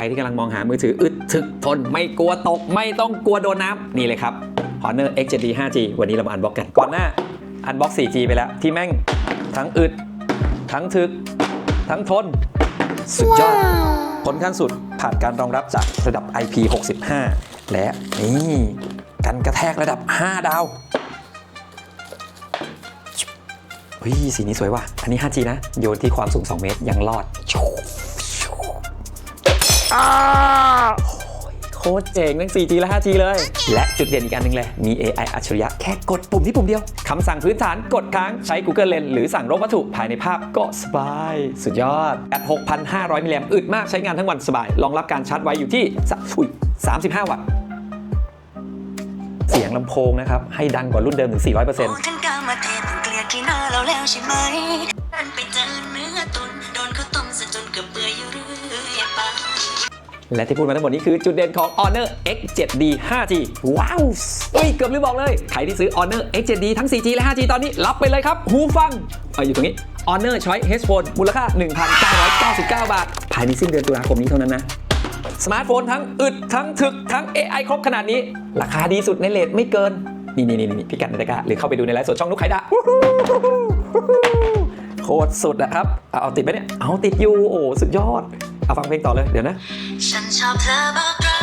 รที่กำลังมองหามือถือ อึดถึกทนไม่กลัวตก ไม่ต้องกลัวโดนน้ำนี่เลยครับ Honor X7D 5G วันนี้เรามาอันบ็อกกัน ก่อนหน้าอันบ็อก 4G ไปแล้ว ที่แม่งทั้งอึด ทั้งถึก ทั้งทน สุดยอด ผลขั้นสุดผ่านการรองรับจากระดับ IP65 และนี่กันกระแทกระดับ 5 ดาวเฮ้ยสีนี้สวยว่ะ อันนี้ 5G นะ โยนที่ความสูง 2 เมตรยังรอด อ้าโอ้ยโคตรเจ๋งทั้ง 4G และ 5G เลย และจุดเด่นอีกอันหนึงเลย มี AI อัจฉริยะแค่กดปุ่มที่ปุ่มเดียว คำสั่งพื้นฐานกดค้างใช้ Google Lens หรือสั่งรบวัตถุภายในภาพก็สบาย สุดยอดแบต6,500 มิลลิแอมป์อึดมากใช้งานทั้งวันสบาย รองรับการชาร์จไว้อยู่ที่สะอุ๊ย35 วัตต์ เสียงลำโพงนะครับ ให้ดังกว่ารุ่นเดิมถึง 400% และที่พูดมาทั้งหมดนี้คือจุดเด่นของ Honor X7D 5G ว้าวเฮ้ยเกือบลืมบอกเลย ใครที่ซื้อ Honor X7D ทั้ง 4G และ 5G ตอนนี้รับไปเลยครับ หูฟังเอาอยู่ตรงนี้ Honor Choice Headphone มูลค่า 1,999 บาท ภายในสิ้นเดือนตุลาคมนี้เท่านั้นนะสมาร์ทโฟนทั้งอึดทั้งถึกทั้ง AI ครบขนาดนี้ ราคาดีสุดในเลทไม่เกิน นี่นี่นี่นี่พิกัดในตะกร้าหรือเข้าไปดูในไลฟ์สดช่องนุกไคดะ ตรสุดนะครับเอาเอาติดไหมเนี่ย เอาติดอยู่ โอ้ สุดยอด เอาฟังเพลงต่อเลย เดี๋ยวนะ ฉันชอบเธอบอกรั